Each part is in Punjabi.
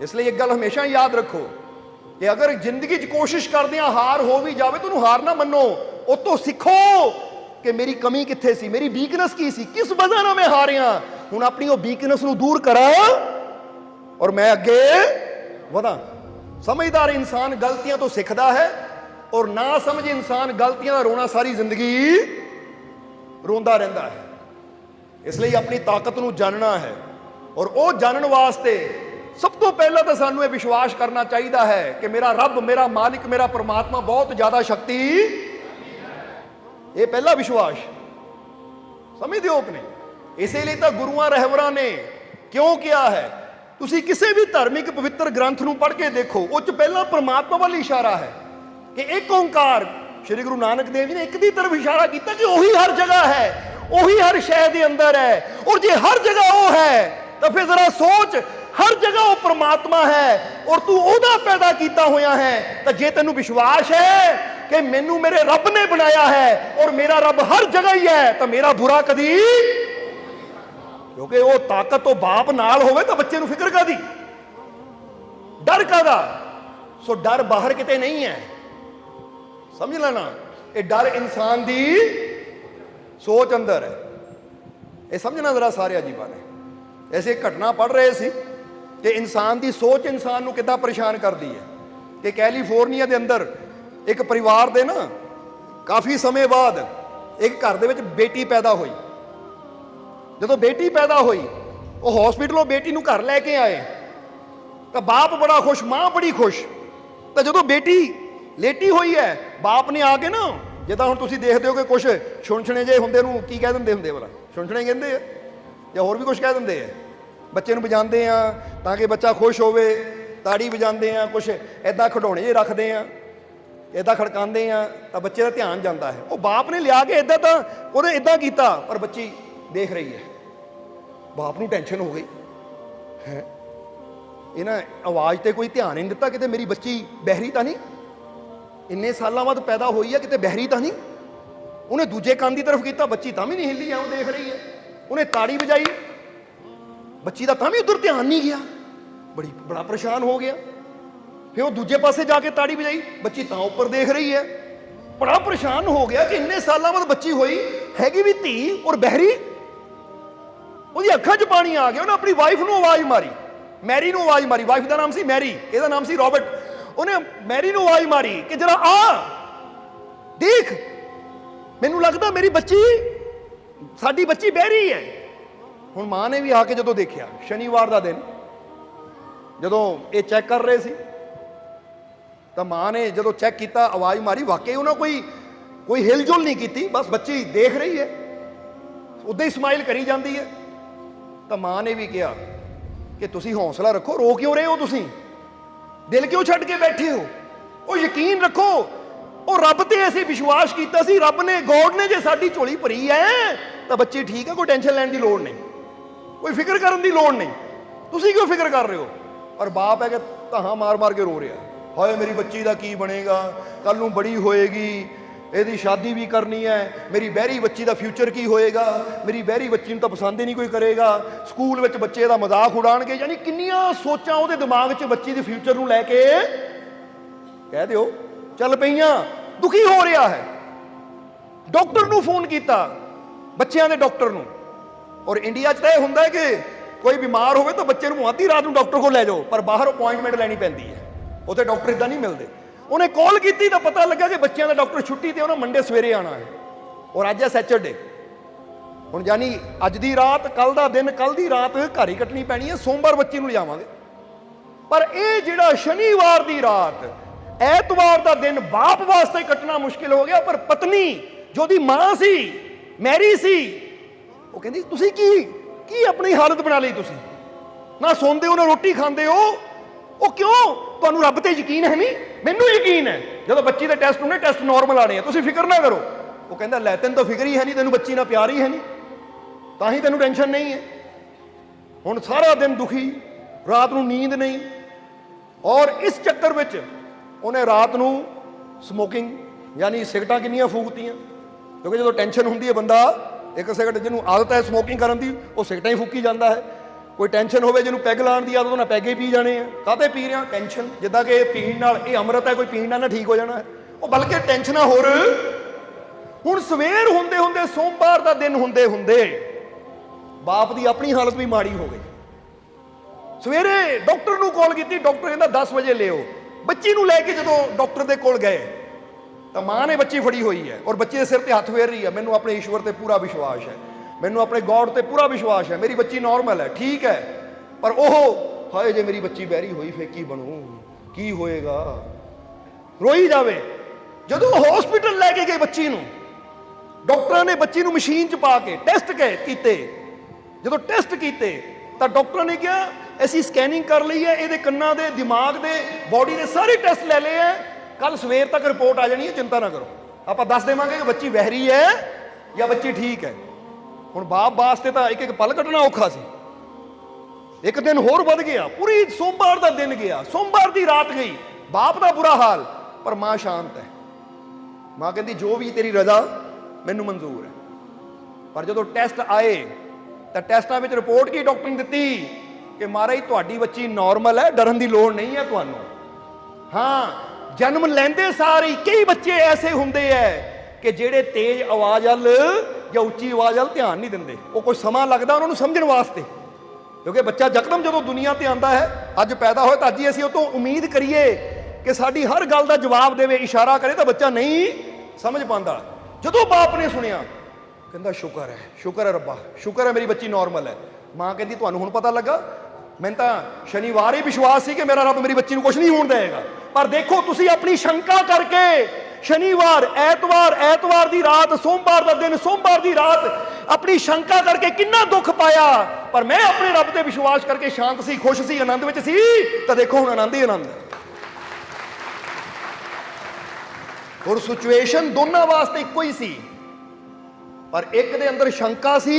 ਇਸ ਲਈ ਇੱਕ ਗੱਲ ਹਮੇਸ਼ਾ ਯਾਦ ਰੱਖੋ ਕਿ ਅਗਰ ਜ਼ਿੰਦਗੀ 'ਚ ਕੋਸ਼ਿਸ਼ ਕਰਦੇ ਆ ਹਾਰ ਹੋ ਵੀ ਜਾਵੇ ਤੁਹਾਨੂੰ ਹਾਰ ਨਾ ਮੰਨੋ। ਉਹ ਤੋਂ ਸਿੱਖੋ ਕਿ ਮੇਰੀ ਕਮੀ ਕਿੱਥੇ ਸੀ, ਮੇਰੀ ਵੀਕਨੈਸ ਕੀ ਸੀ, ਕਿਸ ਵਜ੍ਹਾ ਨਾਲ ਮੈਂ ਹਾਰਿਆ? ਹੁਣ ਆਪਣੀ ਉਹ ਵੀਕਨੈਸ ਨੂੰ ਦੂਰ ਕਰਾਂ ਔਰ ਮੈਂ ਅੱਗੇ ਵਧਾਂ। ਸਮਝਦਾਰ ਇਨਸਾਨ ਗਲਤੀਆਂ ਤੋਂ ਸਿੱਖਦਾ ਹੈ ਔਰ ਨਾ ਸਮਝ ਇਨਸਾਨ ਗਲਤੀਆਂ ਦਾ ਰੋਣਾ ਸਾਰੀ ਜ਼ਿੰਦਗੀ ਰੋਂਦਾ ਰਹਿੰਦਾ ਹੈ। ਇਸ ਲਈ ਆਪਣੀ ਤਾਕਤ ਨੂੰ ਜਾਣਨਾ ਹੈ ਔਰ ਉਹ ਜਾਣਨ ਵਾਸਤੇ ਸਭ ਤੋਂ ਪਹਿਲਾਂ ਤਾਂ ਸਾਨੂੰ ਇਹ ਵਿਸ਼ਵਾਸ ਕਰਨਾ ਚਾਹੀਦਾ ਹੈ ਕਿ ਮੇਰਾ ਰੱਬ, ਮੇਰਾ ਮਾਲਿਕ, ਮੇਰਾ ਪਰਮਾਤਮਾ ਬਹੁਤ ਜ਼ਿਆਦਾ ਸ਼ਕਤੀ। ਇਹ ਪਹਿਲਾ ਵਿਸ਼ਵਾਸ। ਸਮਝਦੇ ਹੋ ਕਿ ਇਸੇ ਲਈ ਤਾਂ ਗੁਰੂਆਂ ਰਹਿਬਰਾਂ ਨੇ ਕਿਉਂ ਕਿਹਾ ਹੈ? ਤੁਸੀਂ ਕਿਸੇ ਵੀ ਧਾਰਮਿਕ ਪਵਿੱਤਰ ਗ੍ਰੰਥ ਨੂੰ ਪੜ੍ਹ ਕੇ ਦੇਖੋ, ਉਹ ਚ ਪਹਿਲਾਂ ਪਰਮਾਤਮਾ ਵੱਲ ਇਸ਼ਾਰਾ ਹੈ ਕਿ ਇੱਕ ਓੰਕਾਰ, ਸ੍ਰੀ ਗੁਰੂ ਨਾਨਕ ਦੇਵ ਜੀ ਨੇ ਇੱਕ ਦੀ ਤਰਫ ਇਸ਼ਾਰਾ ਕੀਤਾ ਕਿ ਉਹੀ ਹਰ ਜਗ੍ਹਾ ਹੈ, ਉਹੀ ਹਰ ਸ਼ੈ ਦੇ ਅੰਦਰ ਹੈ, ਔਰ ਜੇ ਹਰ ਜਗ੍ਹਾ ਉਹ ਹੈ, ਤਾਂ ਫਿਰ ਜ਼ਰਾ ਸੋਚ ਹਰ ਜਗ੍ਹਾ ਉਹ ਪ੍ਰਮਾਤਮਾ ਹੈ ਔਰ ਤੂੰ ਉਹਦਾ ਪੈਦਾ ਕੀਤਾ ਹੋਇਆ ਹੈ, ਤਾਂ ਜੇ ਤੈਨੂੰ ਵਿਸ਼ਵਾਸ ਹੈ ਕਿ ਮੈਨੂੰ ਮੇਰੇ ਰੱਬ ਨੇ ਬਣਾਇਆ ਹੈ ਔਰ ਮੇਰਾ ਰੱਬ ਹਰ ਜਗ੍ਹਾ ਹੀ ਹੈ, ਤਾਂ ਮੇਰਾ ਬੁਰਾ ਕਦੀ ਕਿਉਂਕਿ ਉਹ ਤਾਕਤ ਉਹ ਬਾਪ ਨਾਲ ਹੋਵੇ ਤਾਂ ਬੱਚੇ ਨੂੰ ਫਿਕਰ ਕਾਦੀ ਡਰ ਕਾਦਾ ਸੋ ਡਰ ਬਾਹਰ ਕਿਤੇ ਨਹੀਂ ਹੈ। ਸਮਝ ਲੈਣਾ, ਇਹ ਡਰ ਇਨਸਾਨ ਦੀ ਸੋਚ ਅੰਦਰ ਹੈ। ਇਹ ਸਮਝਣਾ ਜ਼ਰਾ ਸਾਰੇ ਅਜੀਬਾਂ ਨੇ। ਐਸੇ ਘਟਨਾ ਪੜ ਰਹੇ ਸੀ। ਕਿ ਇਨਸਾਨ ਦੀ ਸੋਚ ਇਨਸਾਨ ਨੂੰ ਕਿੱਦਾਂ ਪਰੇਸ਼ਾਨ ਕਰਦੀ ਹੈ? ਕਿ ਕੈਲੀਫੋਰਨੀਆ ਦੇ ਅੰਦਰ ਇੱਕ ਪਰਿਵਾਰ ਦੇ ਨਾ ਕਾਫੀ ਸਮੇਂ ਬਾਅਦ ਇੱਕ ਘਰ ਦੇ ਵਿੱਚ ਬੇਟੀ ਪੈਦਾ ਹੋਈ। ਜਦੋਂ ਬੇਟੀ ਪੈਦਾ ਹੋਈ, ਉਹ ਹਸਪੀਟਲੋਂ ਬੇਟੀ ਨੂੰ ਘਰ ਲੈ ਕੇ ਆਏ। ਤਾਂ ਬਾਪ ਬੜਾ ਖੁਸ਼, ਮਾਂ ਬੜੀ ਖੁਸ਼। ਤਾਂ ਜਦੋਂ ਬੇਟੀ ਲੇਟੀ ਹੋਈ ਹੈ, ਬਾਪ ਨੇ ਆ ਕੇ ਨਾ ਜਿੱਦਾਂ ਹੁਣ ਤੁਸੀਂ ਦੇਖਦੇ ਹੋ ਕਿ ਕੁਝ ਛੁਣਛਣੇ ਜੇ ਹੁੰਦੇ ਨੂੰ ਕੀ ਕਹਿ ਦਿੰਦੇ ਹੁੰਦੇ ਵਾਲਾ ਛੁਣਛਣੇ ਕਹਿੰਦੇ ਆ ਜਾਂ ਹੋਰ ਵੀ ਕੁਝ ਕਹਿ ਦਿੰਦੇ ਆ? ਬੱਚੇ ਨੂੰ ਵਜਾਉਂਦੇ ਆ ਤਾਂ ਕਿ ਬੱਚਾ ਖੁਸ਼ ਹੋਵੇ, ਤਾੜੀ ਵਜਾਉਂਦੇ ਆ ਕੁਝ ਐਦਾਂ ਖਿਡੌਣੇ ਜੇ ਰੱਖਦੇ ਆ ਐਦਾਂ ਖੜਕਾਉਂਦੇ ਆ, ਤਾਂ ਬੱਚੇ ਦਾ ਧਿਆਨ ਜਾਂਦਾ ਹੈ। ਉਹ ਬਾਪ ਨੇ ਲਿਆ ਕੇ ਐਦਾਂ ਤਾਂ ਉਹਨੇ ਐਦਾਂ ਕੀਤਾ, ਪਰ ਬੱਚੀ ਦੇਖ ਰਹੀ ਹੈ। ਬਾਪ ਨੂੰ ਟੈਨਸ਼ਨ ਹੋ ਗਈ। ਹੈ? ਇਹਨਾਂ ਆਵਾਜ਼ ਤੇ ਕੋਈ ਧਿਆਨ ਨਹੀਂ ਦਿੱਤਾ, ਕਿਤੇ ਮੇਰੀ ਬੱਚੀ ਬਹਿਰੀ ਤਾਂ ਨਹੀਂ? ਇੰਨੇ ਸਾਲਾਂ ਬਾਅਦ ਪੈਦਾ ਹੋਈ ਹੈ ਕਿਤੇ ਬਹਿਰੀ ਤਾਂ ਨਹੀਂ? ਉਹਨੇ ਦੂਜੇ ਕੰਨ ਦੀ ਤਰਫ ਕੀਤਾ, ਬੱਚੀ ਤਾਂ ਵੀ ਨਹੀਂ ਹਿੱਲੀ ਐਂ ਦੇਖ ਰਹੀ ਹੈ। ਉਹਨੇ ਤਾੜੀ ਵਜਾਈ ਬੱਚੀ ਦਾ ਤਾਂ ਵੀ ਉਧਰ ਧਿਆਨ ਨਹੀਂ ਗਿਆ। ਬੜੀ, ਬੜਾ ਪਰੇਸ਼ਾਨ ਹੋ ਗਿਆ। ਫਿਰ ਉਹ ਦੂਜੇ ਪਾਸੇ ਜਾ ਕੇ ਤਾੜੀ ਵਜਾਈ। ਬੱਚੀ ਤਾਂ ਉੱਪਰ ਦੇਖ ਰਹੀ ਹੈ। ਬੜਾ ਪਰੇਸ਼ਾਨ ਹੋ ਗਿਆ ਕਿ ਇੰਨੇ ਸਾਲਾਂ ਬਾਅਦ ਬੱਚੀ ਹੋਈ। ਹੈਗੀ ਵੀ ਧੀ ਔਰ ਬਹਿਰੀ। ਉਹਦੀ ਅੱਖਾਂ 'ਚ ਪਾਣੀ ਆ ਗਿਆ। ਉਹਨੇ ਆਪਣੀ ਵਾਈਫ ਨੂੰ ਆਵਾਜ਼ ਮਾਰੀ। ਮੈਰੀ ਨੂੰ ਆਵਾਜ਼ ਮਾਰੀ। ਵਾਈਫ ਦਾ ਨਾਮ ਸੀ ਮੈਰੀ ਇਹਦਾ ਨਾਮ ਸੀ ਰਾਬਰਟ ਉਹਨੇ ਮੈਰੀ ਨੂੰ ਆਵਾਜ਼ ਮਾਰੀ ਕਿ ਜਰਾ ਆ। ਦੇਖ। ਮੈਨੂੰ ਲੱਗਦਾ ਮੇਰੀ ਬੱਚੀ, ਸਾਡੀ ਬੱਚੀ ਬਹਿਰੀ ਹੈ। ਹੁਣ ਮਾਂ ਨੇ ਵੀ ਆ ਕੇ ਜਦੋਂ ਦੇਖਿਆ, ਸ਼ਨੀਵਾਰ ਦਾ ਦਿਨ, ਜਦੋਂ ਇਹ ਚੈੱਕ ਕਰ ਰਹੇ ਸੀ, ਤਾਂ ਮਾਂ ਨੇ ਜਦੋਂ ਚੈੱਕ ਕੀਤਾ, ਆਵਾਜ਼ ਮਾਰੀ, ਵਾਕਈ ਉਹਨਾਂ ਕੋਈ ਕੋਈ ਹਿਲਜੁਲ ਨਹੀਂ ਕੀਤੀ, ਬਸ ਬੱਚੀ ਦੇਖ ਰਹੀ ਹੈ, ਉਦਾਂ ਹੀ ਸਮਾਈਲ ਕਰੀ ਜਾਂਦੀ ਹੈ। ਤਾਂ ਮਾਂ ਨੇ ਵੀ ਕਿਹਾ ਕਿ ਤੁਸੀਂ ਹੌਸਲਾ ਰੱਖੋ, ਰੋ ਕਿਉਂ ਰਹੇ ਹੋ ਤੁਸੀਂ? ਦਿਲ ਕਿਉਂ ਛੱਡ ਕੇ ਬੈਠੇ ਹੋ? ਉਹ ਯਕੀਨ ਰੱਖੋ, ਉਹ ਰੱਬ ਤੇ ਅਸੀਂ ਵਿਸ਼ਵਾਸ ਕੀਤਾ ਸੀ, ਰੱਬ ਨੇ, ਗੋਡ ਨੇ ਜੇ ਸਾਡੀ ਝੋਲੀ ਭਰੀ ਹੈ, ਤਾਂ ਬੱਚੀ ਠੀਕ ਹੈ, ਕੋਈ ਟੈਨਸ਼ਨ ਲੈਣ ਦੀ ਲੋੜ ਨਹੀਂ। ਕੋਈ ਫਿਕਰ ਕਰਨ ਦੀ ਲੋੜ ਨਹੀਂ। ਤੁਸੀਂ ਕਿਉਂ ਫਿਕਰ ਕਰ ਰਹੇ ਹੋ? ਔਰ ਬਾਪ ਹੈ ਕਿ ਧਾਹਾਂ ਮਾਰ-ਮਾਰ ਕੇ ਰੋ ਰਿਹਾ। ਹਾਏ, ਮੇਰੀ ਬੱਚੀ ਦਾ ਕੀ ਬਣੇਗਾ? ਕੱਲ ਨੂੰ ਬੜੀ ਹੋਏਗੀ। ਇਹਦੀ ਸ਼ਾਦੀ ਵੀ ਕਰਨੀ ਹੈ। ਮੇਰੀ ਬਹਿਰੀ ਬੱਚੀ ਦਾ ਫਿਊਚਰ ਕੀ ਹੋਏਗਾ? ਮੇਰੀ ਬਹਿਰੀ ਬੱਚੀ ਨੂੰ ਤਾਂ ਪਸੰਦ ਹੀ ਨਹੀਂ ਕੋਈ ਕਰੇਗਾ। ਸਕੂਲ ਵਿੱਚ ਬੱਚੇ ਦਾ ਮਜ਼ਾਕ ਉਡਾਣਗੇ ਯਾਨੀ ਕਿੰਨੀਆਂ ਸੋਚਾਂ ਉਹਦੇ ਦਿਮਾਗ 'ਚ ਬੱਚੀ ਦੇ ਫਿਊਚਰ ਨੂੰ ਲੈ ਕੇ ਕਹਿ ਦਿਓ, ਚੱਲ ਪਈਆਂ। ਦੁਖੀ ਹੋ ਰਿਹਾ ਹੈ। ਡਾਕਟਰ ਨੂੰ ਫੋਨ ਕੀਤਾ। ਬੱਚਿਆਂ ਦੇ ਡਾਕਟਰ ਨੂੰ। ਔਰ ਇੰਡੀਆ 'ਚ ਤਾਂ ਇਹ ਹੁੰਦਾ ਹੈ ਕਿ ਕੋਈ ਬਿਮਾਰ ਹੋਵੇ ਤਾਂ ਬੱਚੇ ਨੂੰ ਅੱਧੀ ਰਾਤ ਨੂੰ ਡਾਕਟਰ ਕੋਲ ਲੈ ਜਾਓ, ਪਰ ਬਾਹਰ ਅਪਾਇੰਟਮੈਂਟ ਲੈਣੀ ਪੈਂਦੀ ਹੈ। ਉੱਥੇ ਡਾਕਟਰ ਇਦਾਂ ਨਹੀਂ ਮਿਲਦੇ। ਉਹਨੇ ਕਾਲ ਕੀਤੀ ਤਾਂ ਪਤਾ ਲੱਗਾ ਕਿ ਬੱਚਿਆਂ ਦਾ ਡਾਕਟਰ ਛੁੱਟੀ ਤੇ ਉਹਨਾਂ ਮੰਡੇ ਸਵੇਰੇ ਆਣਾ ਹੈ। ਔਰ ਅੱਜ ਹੈ ਸੈਚਰਡੇ ਹੁਣ ਜਾਨੀ ਅੱਜ ਦੀ ਰਾਤ ਕੱਲ ਦਾ ਦਿਨ ਕੱਲ ਦੀ ਰਾਤ ਘਰ ਹੀ ਕੱਟਣੀ ਪੈਣੀ ਹੈ, ਸੋਮਵਾਰ ਬੱਚੀ ਨੂੰ ਲਿਜਾਵਾਂਗੇ ਪਰ ਇਹ ਜਿਹੜਾ ਸ਼ਨੀਵਾਰ ਦੀ ਰਾਤ, ਐਤਵਾਰ ਦਾ ਦਿਨ ਬਾਪ ਵਾਸਤੇ ਕੱਟਣਾ ਮੁਸ਼ਕਿਲ ਹੋ ਗਿਆ, ਪਰ ਪਤਨੀ, ਜੋ ਦੀ ਮਾਂ ਸੀ, ਮੈਰੀ ਸੀ ਉਹ ਕਹਿੰਦੀ, ਤੁਸੀਂ ਕੀ? ਕੀ ਆਪਣੀ ਹਾਲਤ ਬਣਾ ਲਈ ਤੁਸੀਂ? ਨਾ ਸੌਂਦੇ ਹੋ, ਨਾ ਰੋਟੀ ਖਾਂਦੇ ਹੋ? ਉਹ ਕਿਉਂ? ਤੁਹਾਨੂੰ ਰੱਬ ਤੇ ਯਕੀਨ ਹੈ ਨਹੀਂ? ਮੈਨੂੰ ਯਕੀਨ ਹੈ। ਜਦੋਂ ਬੱਚੀ ਦੇ ਟੈਸਟ ਹੁੰਦੇ, ਟੈਸਟ ਨਾਰਮਲ ਆਣੇ ਆ। ਤੁਸੀਂ ਫਿਕਰ ਨਾ ਕਰੋ। ਉਹ ਕਹਿੰਦਾ, ਲੈ, ਤੈਨੂੰ ਤਾਂ ਫਿਕਰ ਹੀ ਹੈ ਨਹੀਂ, ਤੈਨੂੰ ਬੱਚੀ ਨਾਲ ਪਿਆਰ ਹੀ ਹੈ ਨਹੀਂ। ਤਾਂ ਹੀ ਤੈਨੂੰ ਟੈਨਸ਼ਨ ਨਹੀਂ ਹੈ। ਹੁਣ ਸਾਰਾ ਦਿਨ ਦੁਖੀ, ਰਾਤ ਨੂੰ ਨੀਂਦ ਨਹੀਂ। ਔਰ ਇਸ ਚੱਕਰ ਵਿੱਚ ਉਹਨੇ ਰਾਤ ਨੂੰ ਸਮੋਕਿੰਗ ਯਾਨੀ ਸਿਗਰਟਾਂ ਕਿੰਨੀਆਂ ਫੂਕਤੀਆਂ। ਕਿਉਂਕਿ ਜਦੋਂ ਟੈਨਸ਼ਨ ਹੁੰਦੀ ਹੈ ਬੰਦਾ ਇੱਕ ਸਿਗਰਟ ਜਿਹਨੂੰ ਆਦਤ ਹੈ ਸਮੋਕਿੰਗ ਕਰਨ ਦੀ, ਉਹ ਸਿਗਰਟਾਂ ਹੀ ਫੂਕੀ ਜਾਂਦਾ ਹੈ। ਕੋਈ ਟੈਨਸ਼ਨ ਹੋਵੇ, ਜਿਹਨੂੰ ਪੈਗ ਲਾਉਣ ਦੀ ਆਦਤ ਉਹਨਾਂ ਪੈਗੇ ਪੀ ਜਾਣੇ ਆ। ਕਾਹਤੇ ਪੀ ਰਿਹਾ ਟੈਨਸ਼ਨ ਜਿੱਦਾਂ ਕਿ ਇਹ ਪੀਣ ਨਾਲ ਇਹ ਅੰਮ੍ਰਿਤ ਹੈ, ਕੋਈ ਪੀਣ ਨਾਲ ਨਾ ਠੀਕ ਹੋ ਜਾਣਾ ਹੈ। ਉਹ ਬਲਕਿ ਟੈਨਸ਼ਨਾਂ ਹੋਰ, ਹੁਣ ਸਵੇਰ ਹੁੰਦੇ ਹੁੰਦੇ, ਸੋਮਵਾਰ ਦਾ ਦਿਨ ਹੁੰਦੇ ਹੁੰਦੇ, ਬਾਪ ਦੀ ਆਪਣੀ ਹਾਲਤ ਵੀ ਮਾੜੀ ਹੋ ਗਈ। ਸਵੇਰੇ ਡਾਕਟਰ ਨੂੰ ਕਾਲ ਕੀਤੀ ਡਾਕਟਰ ਕਹਿੰਦਾ 10 ਵਜੇ ਲਿਓ। ਬੱਚੀ ਨੂੰ ਲੈ ਕੇ ਜਦੋਂ ਡਾਕਟਰ ਦੇ ਕੋਲ ਗਏ ਤਾਂ ਮਾਂ ਨੇ ਬੱਚੀ ਫੜੀ ਹੋਈ ਹੈ ਔਰ ਬੱਚੇ ਦੇ ਸਿਰ ਤੇ ਹੱਥ ਫੇਰ ਰਹੀ ਹੈ। ਮੈਨੂੰ ਆਪਣੇ ਈਸ਼ਵਰ ਤੇ ਪੂਰਾ ਵਿਸ਼ਵਾਸ ਹੈ। ਮੈਨੂੰ ਆਪਣੇ ਗੋਡ ਤੇ ਪੂਰਾ ਵਿਸ਼ਵਾਸ ਹੈ। ਮੇਰੀ ਬੱਚੀ ਨਾਰਮਲ ਹੈ, ਠੀਕ ਹੈ। ਪਰ ਉਹ, ਹਾਏ ਜੇ ਮੇਰੀ ਬੱਚੀ ਬਹਿਰੀ ਹੋਈ, ਫੇਰ ਕੀ ਬਣੂ? ਕੀ ਹੋਏਗਾ? ਰੋਈ ਜਾਵੇ। ਜਦੋਂ ਹਸਪੀਟਲ ਲੈ ਕੇ ਗਏ ਬੱਚੀ ਨੂੰ, ਡਾਕਟਰਾਂ ਨੇ ਬੱਚੀ ਨੂੰ ਮਸ਼ੀਨ 'ਚ ਪਾ ਕੇ ਟੈਸਟ ਕੀਤੇ। ਜਦੋਂ ਟੈਸਟ ਕੀਤੇ, ਤਾਂ ਡਾਕਟਰਾਂ ਨੇ ਕਿਹਾ, ਅਸੀਂ ਸਕੈਨਿੰਗ ਕਰ ਲਈ ਹੈ, ਇਹਦੇ ਕੰਨਾਂ ਦੇ, ਦਿਮਾਗ ਦੇ ਬਾਡੀ ਦੇ ਸਾਰੇ ਟੈਸਟ ਲੈ ਲਏ ਹੈ। ਕੱਲ ਸਵੇਰ ਤੱਕ ਰਿਪੋਰਟ ਆ ਜਾਣੀ ਹੈ, ਚਿੰਤਾ ਨਾ ਕਰੋ। ਆਪਾਂ ਦੱਸ ਦੇਵਾਂਗੇ ਕਿ ਬੱਚੀ ਵਹਿਰੀ ਹੈ ਜਾਂ ਬੱਚੀ ਠੀਕ ਹੈ। ਹੁਣ ਬਾਪ ਵਾਸਤੇ ਤਾਂ ਇੱਕ ਇੱਕ ਪਲ ਕੱਟਣਾ ਔਖਾ ਸੀ। ਇੱਕ ਦਿਨ ਹੋਰ ਵੱਧ ਗਿਆ, ਪੂਰੀ ਸੋਮਵਾਰ ਦਾ ਦਿਨ ਗਿਆ, ਸੋਮਵਾਰ ਦੀ ਰਾਤ ਗਈ। ਬਾਪ ਦਾ ਬੁਰਾ ਹਾਲ, ਪਰ ਮਾਂ ਸ਼ਾਂਤ ਹੈ। ਮਾਂ ਕਹਿੰਦੀ, ਜੋ ਵੀ ਤੇਰੀ ਰਜ਼ਾ, ਮੈਨੂੰ ਮਨਜ਼ੂਰ ਹੈ। ਪਰ ਜਦੋਂ ਟੈਸਟ ਆਏ, ਤਾਂ ਟੈਸਟਾਂ ਵਿੱਚ ਰਿਪੋਰਟ ਕੀ ਡਾਕਟਰ ਨੇ ਦਿੱਤੀ? ਕਿ ਮਹਾਰਾਜ, ਤੁਹਾਡੀ ਬੱਚੀ ਨਾਰਮਲ ਹੈ, ਡਰਨ ਦੀ ਲੋੜ ਨਹੀਂ ਹੈ ਤੁਹਾਨੂੰ। ਹਾਂ ਜਨਮ ਲੈਂਦੇ ਸਾਰੇ ਕਈ ਬੱਚੇ ਐਸੇ ਹੁੰਦੇ ਐ ਕਿ ਜਿਹੜੇ ਤੇਜ਼ ਆਵਾਜ਼ ਵੱਲ ਜਾਂ ਉੱਚੀ ਆਵਾਜ਼ ਵੱਲ ਧਿਆਨ ਨਹੀਂ ਦਿੰਦੇ। ਉਹ ਕੋਈ ਸਮਾਂ ਲੱਗਦਾ ਉਹਨਾਂ ਨੂੰ ਸਮਝਣ ਵਾਸਤੇ। ਕਿਉਂਕਿ ਬੱਚਾ ਯਕਦਮ ਜਦੋਂ ਦੁਨੀਆ ਤੇ ਆਂਦਾ ਹੈ, ਅੱਜ ਪੈਦਾ ਹੋਇਆ ਤਾਂ ਅੱਜ ਹੀ ਅਸੀਂ ਉਹ ਤੋਂ ਉਮੀਦ ਕਰੀਏ ਕਿ ਸਾਡੀ ਹਰ ਗੱਲ ਦਾ ਜਵਾਬ ਦੇਵੇ, ਇਸ਼ਾਰਾ ਕਰੇ ਤਾਂ ਬੱਚਾ ਨਹੀਂ ਸਮਝ ਪਾਉਂਦਾ ਜਦੋਂ ਬਾਪ ਨੇ ਸੁਣਿਆ, ਕਹਿੰਦਾ, ਸ਼ੁਕਰ ਹੈ ਸ਼ੁਕਰ ਹੈ ਰੱਬਾ, ਸ਼ੁਕਰ ਹੈ ਮੇਰੀ ਬੱਚੀ ਨਾਰਮਲ ਹੈ। ਮਾਂ ਕਹਿੰਦੀ, ਤੁਹਾਨੂੰ ਹੁਣ ਪਤਾ ਲੱਗਾ ਮੈਨੂੰ ਤਾਂ ਸ਼ਨੀਵਾਰ ਹੀ ਵਿਸ਼ਵਾਸ ਸੀ ਕਿ ਮੇਰਾ ਰੱਬ ਮੇਰੀ ਬੱਚੀ ਨੂੰ ਕੁਝ ਨਹੀਂ ਹੋਣ ਦੇਗਾ ਪਰ ਦੇਖੋ, ਤੁਸੀਂ ਆਪਣੀ ਸ਼ੰਕਾ ਕਰਕੇ ਸ਼ਨੀਵਾਰ, ਐਤਵਾਰ ਐਤਵਾਰ ਦੀ ਰਾਤ, ਸੋਮਵਾਰ ਦਾ ਦਿਨ, ਸੋਮਵਾਰ ਦੀ ਰਾਤ ਆਪਣੀ ਸ਼ੰਕਾ ਕਰਕੇ ਕਿੰਨਾ ਦੁੱਖ ਪਾਇਆ। ਪਰ ਮੈਂ ਆਪਣੇ ਰੱਬ ਤੇ ਵਿਸ਼ਵਾਸ ਕਰਕੇ ਸ਼ਾਂਤ ਸੀ, ਖੁਸ਼ ਸੀ, ਆਨੰਦ ਵਿੱਚ ਸੀ। ਤਾਂ ਦੇਖੋ, ਹੁਣ ਆਨੰਦ ਹੀ ਆਨੰਦ ਹੈ। ਹੋਰ ਸਿਚੁਏਸ਼ਨ ਦੋਨਾਂ ਵਾਸਤੇ ਇੱਕੋ ਹੀ ਸੀ। ਪਰ ਇੱਕ ਦੇ ਅੰਦਰ ਸ਼ੰਕਾ ਸੀ,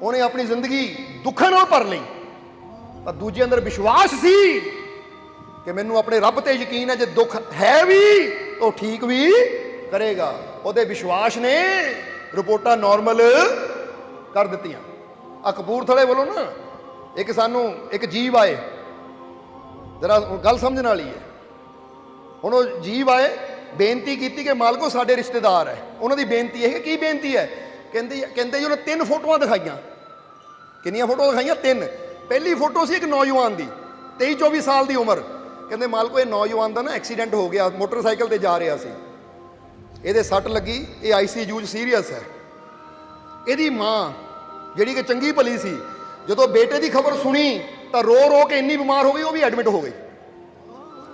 ਉਹਨੇ ਆਪਣੀ ਜ਼ਿੰਦਗੀ ਦੁੱਖਾਂ ਨਾਲ ਭਰ ਲਈ। ਪਰ ਦੂਜੇ ਅੰਦਰ ਵਿਸ਼ਵਾਸ ਸੀ ਕਿ ਮੈਨੂੰ ਆਪਣੇ ਰੱਬ ਤੇ ਯਕੀਨ ਹੈ, ਜੇ ਦੁੱਖ ਹੈ ਵੀ, ਤਾਂ ਉਹ ਠੀਕ ਵੀ ਕਰੇਗਾ। ਉਹਦੇ ਵਿਸ਼ਵਾਸ ਨੇ ਰਿਪੋਰਟਾਂ ਨਾਰਮਲ ਕਰ ਦਿੱਤੀਆਂ। ਆ ਕਪੂਰਥਲੇ ਵੱਲੋਂ ਨਾ ਇੱਕ ਸਾਨੂੰ ਇੱਕ ਜੀਵ ਆਏ। ਜਰਾ ਗੱਲ ਸਮਝਣ ਵਾਲੀ ਹੈ। ਹੁਣ ਉਹ ਜੀਵ ਆਏ, ਬੇਨਤੀ ਕੀਤੀ ਕਿ ਮਾਲਕੋ ਸਾਡੇ ਰਿਸ਼ਤੇਦਾਰ ਹੈ। ਉਹਨਾਂ ਦੀ ਬੇਨਤੀ ਇਹ ਕੀ ਬੇਨਤੀ ਹੈ? ਕਹਿੰਦੇ ਕਹਿੰਦੇ ਜੀ ਉਹਨੇ ਤਿੰਨ ਫੋਟੋਆਂ ਦਿਖਾਈਆਂ। ਕਿੰਨੀਆਂ ਫੋਟੋਆਂ ਦਿਖਾਈਆਂ? ਤਿੰਨ। ਪਹਿਲੀ ਫੋਟੋ ਸੀ ਇੱਕ ਨੌਜਵਾਨ ਦੀ 23 24 ਸਾਲ ਦੀ ਉਮਰ। ਕਹਿੰਦੇ, ਮਾਲਕੋ ਇਹ ਨੌਜਵਾਨ ਦਾ ਨਾ ਐਕਸੀਡੈਂਟ ਹੋ ਗਿਆ, ਮੋਟਰਸਾਈਕਲ ਤੇ ਜਾ ਰਿਹਾ ਸੀ। ਇਹਦੇ ਸੱਟ ਲੱਗੀ, ਇਹ ਆਈਸੀਯੂ 'ਚ ਸੀਰੀਅਸ ਹੈ। ਇਹਦੀ ਮਾਂ, ਜਿਹੜੀ ਕਿ ਚੰਗੀ ਭਲੀ ਸੀ, ਜਦੋਂ ਬੇਟੇ ਦੀ ਖਬਰ ਸੁਣੀ, ਤਾਂ ਰੋ ਰੋ ਕੇ ਇੰਨੀ ਬਿਮਾਰ ਹੋ ਗਈ, ਉਹ ਵੀ ਐਡਮਿਟ ਹੋ ਗਈ।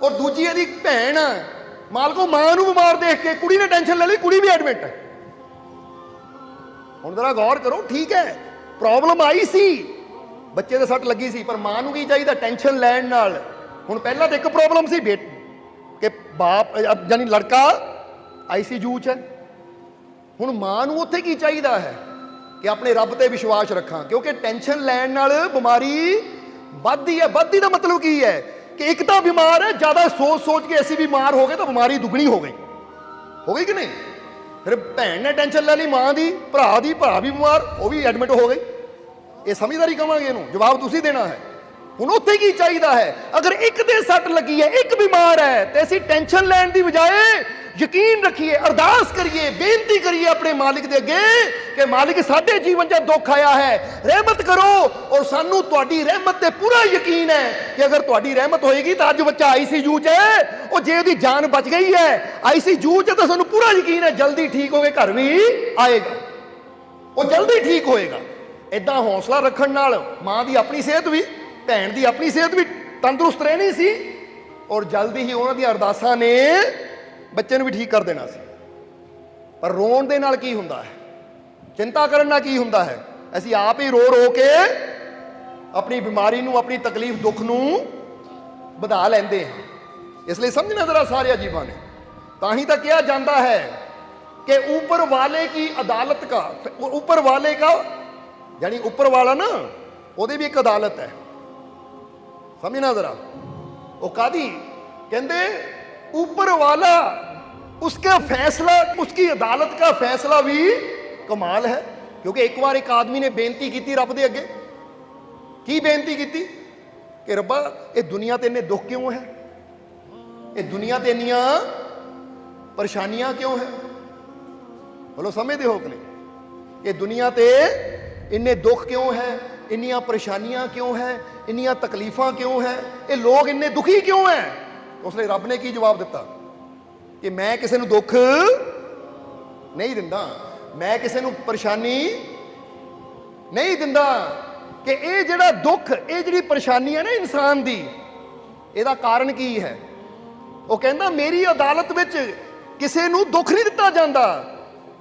ਔਰ ਦੂਜੀ ਇਹਦੀ ਭੈਣ ਮਾਲਕੋ ਮਾਂ ਨੂੰ ਬਿਮਾਰ ਦੇਖ ਕੇ, ਕੁੜੀ ਨੇ ਟੈਨਸ਼ਨ ਲੈ ਲਈ, ਕੁੜੀ ਵੀ ਐਡਮਿਟ ਹੈ। ਹੁਣ ਜਰਾ ਗੌਰ ਕਰੋ, ਠੀਕ ਹੈ, ਪ੍ਰੋਬਲਮ ਆਈ ਸੀ। ਬੱਚੇ ਦੇ ਸੱਟ ਲੱਗੀ ਸੀ ਪਰ ਮਾਂ ਨੂੰ ਕੀ ਚਾਹੀਦਾ ਟੈਨਸ਼ਨ ਲੈਣ ਨਾਲ? ਹੁਣ ਪਹਿਲਾਂ ਤਾਂ ਇੱਕ ਪ੍ਰੋਬਲਮ ਸੀ ਬੇਟ ਕਿ ਬਾਪ ਅ, ਯਾਨੀ ਲੜਕਾ ਆਈਸੀਯੂ ਚ ਹੈ। ਹੁਣ ਮਾਂ ਨੂੰ ਉੱਥੇ ਕੀ ਚਾਹੀਦਾ ਹੈ ਕਿ ਆਪਣੇ ਰੱਬ ਤੇ ਵਿਸ਼ਵਾਸ ਰੱਖਾਂ? ਕਿਉਂਕਿ ਟੈਨਸ਼ਨ ਲੈਣ ਨਾਲ ਬਿਮਾਰੀ ਵੱਧਦੀ ਹੈ। ਵੱਧਦੀ ਦਾ ਮਤਲਬ ਕੀ ਹੈ ਕਿ ਇੱਕ ਤਾਂ ਬਿਮਾਰ ਹੈ ਜ਼ਿਆਦਾ ਸੋਚ ਸੋਚ ਕੇ ਅਸੀਂ ਬਿਮਾਰ ਹੋ ਗਏ ਤਾਂ ਬਿਮਾਰੀ ਦੁੱਗਣੀ ਹੋ ਗਈ। ਹੋ ਗਈ ਕਿ ਨਹੀਂ? ਫਿਰ ਭੈਣ ਨੇ ਟੈਨਸ਼ਨ ਲੈ ਲਈ ਮਾਂ ਦੀ ਭਰਾ ਦੀ ਭਰਾ ਵੀ ਬਿਮਾਰ ਉਹ ਵੀ ਐਡਮਿਟ ਹੋ ਗਈ ਇਹ ਸਮਝਦਾਰੀ ਕਵਾਂਗੇ ਇਹਨੂੰ, ਜਵਾਬ ਤੁਸੀਂ ਦੇਣਾ ਹੈ। ਹੁਣ ਉੱਥੇ ਕੀ ਚਾਹੀਦਾ ਹੈ? ਅਗਰ ਇੱਕ ਦੇ ਸੱਟ ਲੱਗੀ ਹੈ, ਇੱਕ ਬਿਮਾਰ ਹੈ, ਤੇ ਅਸੀਂ ਟੈਨਸ਼ਨ ਲੈਣ ਦੀ ਬਜਾਏ ਯਕੀਨ ਰੱਖੀਏ, ਅਰਦਾਸ ਕਰੀਏ, ਬੇਨਤੀ ਕਰੀਏ ਆਪਣੇ ਮਾਲਿਕ ਦੇ ਅੱਗੇ ਕਿ ਮਾਲਿਕ ਸਾਡੇ ਜੀਵਨ 'ਚ ਦੁੱਖ ਆਇਆ ਹੈ। ਰਹਿਮਤ ਕਰੋ ਔਰ ਸਾਨੂੰ ਤੁਹਾਡੀ ਰਹਿਮਤ ਤੇ ਪੂਰਾ ਯਕੀਨ ਹੈ ਕਿ ਅਗਰ ਤੁਹਾਡੀ ਰਹਿਮਤ ਹੋਏਗੀ ਤਾਂ ਅੱਜ ਬੱਚਾ ਆਈਸੀਯੂ 'ਚ ਹੈ, ਉਹ ਜੇ ਉਹਦੀ ਜਾਨ ਬਚ ਗਈ ਹੈ ਆਈਸੀਯੂ 'ਚ ਤਾਂ ਸਾਨੂੰ ਪੂਰਾ ਯਕੀਨ ਹੈ ਜਲਦੀ ਠੀਕ ਹੋ ਕੇ ਘਰ ਵੀ ਆਏਗਾ। ਉਹ ਜਲਦੀ ਠੀਕ ਹੋਏਗਾ। ਇਦਾਂ ਹੌਸਲਾ ਰੱਖਣ ਨਾਲ ਮਾਂ ਦੀ ਆਪਣੀ ਸਿਹਤ ਵੀ, ਭੈਣ ਦੀ ਆਪਣੀ ਸਿਹਤ ਵੀ ਤੰਦਰੁਸਤ ਰਹਿਣੀ ਸੀ ਔਰ ਜਲਦੀ ਹੀ ਉਹਨਾਂ ਦੀਆਂ ਅਰਦਾਸਾਂ ਨੇ ਬੱਚੇ ਨੂੰ ਵੀ ਠੀਕ ਕਰ ਦੇਣਾ ਸੀ। ਪਰ ਰੋਣ ਦੇ ਨਾਲ ਕੀ ਹੁੰਦਾ ਹੈ? ਚਿੰਤਾ ਕਰਨ ਨਾਲ ਕੀ ਹੁੰਦਾ ਹੈ? ਅਸੀਂ ਆਪ ਹੀ ਰੋ ਰੋ ਕੇ ਆਪਣੀ ਬਿਮਾਰੀ ਨੂੰ, ਆਪਣੀ ਤਕਲੀਫ, ਦੁੱਖ ਨੂੰ ਵਧਾ ਲੈਂਦੇ ਹਾਂ। ਇਸ ਲਈ ਸਮਝਣਾ ਜ਼ਰਾ ਸਾਰੇ ਜੀਵਾਂ ਨੇ। ਤਾਂ ਹੀ ਤਾਂ ਕਿਹਾ ਜਾਂਦਾ ਹੈ ਕਿ ਉੱਪਰ ਵਾਲੇ ਕੀ ਅਦਾਲਤ ਕਾ, ਉੱਪਰ ਵਾਲੇ ਕਾ यानी ऊपर वाला ना ਉਹਦੇ ਵੀ ਇੱਕ ਅਦਾਲਤ ਹੈ ਸਮਝਣਾ ਜ਼ਰਾ ਉਹ ਕਾਦੀ ਕਹਿੰਦੇ ऊपर वाला उसका फैसला उसकी अदालत का फैसला भी कमाल है क्योंकि ਇੱਕ ਵਾਰ ਇੱਕ ਆਦਮੀ ਨੇ ਬੇਨਤੀ ਕੀਤੀ ਰੱਬ ਦੇ ਅੱਗੇ ਕੀ ਬੇਨਤੀ ਕੀਤੀ ਕਿ ਰੱਬਾ ਇਹ ਦੁਨੀਆ ਤੇ ਇੰਨੇ ਦੁੱਖ ਕਿਉਂ ਹੈ ਇਹ ਦੁਨੀਆ ਤੇ ਇੰਨੀਆਂ ਪਰੇਸ਼ਾਨੀਆਂ ਕਿਉਂ ਹੈ ਬੋਲੋ ਸਮਝਦੇ ਹੋ ਕਿ ਨਹੀਂ ਇਹ ਦੁਨੀਆ ਤੇ ਇੰਨੇ ਦੁੱਖ ਕਿਉਂ ਹੈ? ਇੰਨੀਆਂ ਪਰੇਸ਼ਾਨੀਆਂ ਕਿਉਂ ਹੈ? ਇੰਨੀਆਂ ਤਕਲੀਫਾਂ ਕਿਉਂ ਹੈ? ਇਹ ਲੋਕ ਇੰਨੇ ਦੁਖੀ ਕਿਉਂ ਹੈ? ਉਸ ਲਈ ਰੱਬ ਨੇ ਕੀ ਜਵਾਬ ਦਿੱਤਾ? ਕਿ ਮੈਂ ਕਿਸੇ ਨੂੰ ਦੁੱਖ ਨਹੀਂ ਦਿੰਦਾ। ਮੈਂ ਕਿਸੇ ਨੂੰ ਪਰੇਸ਼ਾਨੀ ਨਹੀਂ ਦਿੰਦਾ। ਕਿ ਇਹ ਜਿਹੜਾ ਦੁੱਖ, ਇਹ ਜਿਹੜੀ ਪਰੇਸ਼ਾਨੀ ਹੈ ਨਾ ਇਨਸਾਨ ਦੀ, ਇਹਦਾ ਕਾਰਨ ਕੀ ਹੈ? ਉਹ ਕਹਿੰਦਾ, ਮੇਰੀ ਅਦਾਲਤ ਵਿੱਚ ਕਿਸੇ ਨੂੰ ਦੁੱਖ ਨਹੀਂ ਦਿੱਤਾ ਜਾਂਦਾ।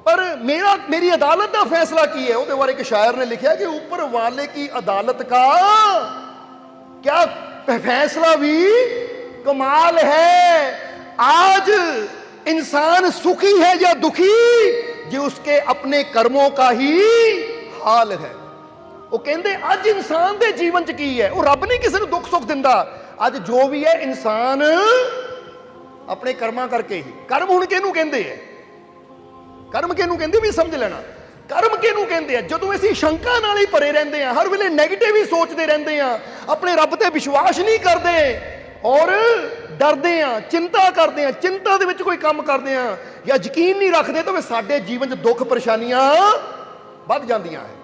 ਪਰ ਮੇਰਾ ਮੇਰੀ ਅਦਾਲਤ ਦਾ ਫੈਸਲਾ ਕੀ ਹੈ ਉਹਦੇ ਬਾਰੇ ਇੱਕ ਸ਼ਾਇਰ ਨੇ ਲਿਖਿਆ ਕਿ ਉੱਪਰ ਵਾਲੇ ਕੀ ਅਦਾਲਤ ਕਾ क्या फैसला भी कमाल है आज इंसान सुखी है या दुखी ये उसके अपने कर्मों का ही ਹਾਲ ਹੈ ਉਹ ਕਹਿੰਦੇ ਅੱਜ ਇਨਸਾਨ ਦੇ ਜੀਵਨ 'ਚ ਕੀ ਹੈ ਉਹ ਰੱਬ ਨਹੀਂ ਕਿਸੇ ਨੂੰ ਦੁੱਖ ਸੁੱਖ ਦਿੰਦਾ ਅੱਜ ਜੋ ਵੀ ਹੈ ਇਨਸਾਨ ਆਪਣੇ ਕਰਮਾਂ ਕਰਕੇ ਹੀ ਕਰਮ ਹੁਣ ਕਿਹਨੂੰ ਕਹਿੰਦੇ ਹੈ ਕਰਮ ਕਿਹਨੂੰ ਕਹਿੰਦੇ ਵੀ ਸਮਝ ਲੈਣਾ? ਕਰਮ ਕਿਹਨੂੰ ਕਹਿੰਦੇ ਆ? ਜਦੋਂ ਅਸੀਂ ਸ਼ੰਕਾ ਨਾਲ ਹੀ ਭਰੇ ਰਹਿੰਦੇ ਆ, ਹਰ ਵੇਲੇ 네ਗੇਟਿਵ ਹੀ ਸੋਚਦੇ ਰਹਿੰਦੇ ਆ, ਆਪਣੇ ਰੱਬ ਤੇ ਵਿਸ਼ਵਾਸ ਨਹੀਂ ਕਰਦੇ ਔਰ ਡਰਦੇ ਆ, ਚਿੰਤਾ ਕਰਦੇ ਆ, ਚਿੰਤਾ ਦੇ ਵਿੱਚ ਕੋਈ ਕੰਮ ਕਰਦੇ ਆ ਜਾਂ ਯਕੀਨ ਨਹੀਂ ਰੱਖਦੇ ਤਾਂ ਫਿਰ ਸਾਡੇ ਜੀਵਨ 'ਚ ਦੁੱਖ ਪਰੇਸ਼ਾਨੀਆਂ ਵੱਧ ਜਾਂਦੀਆਂ ਹੈ।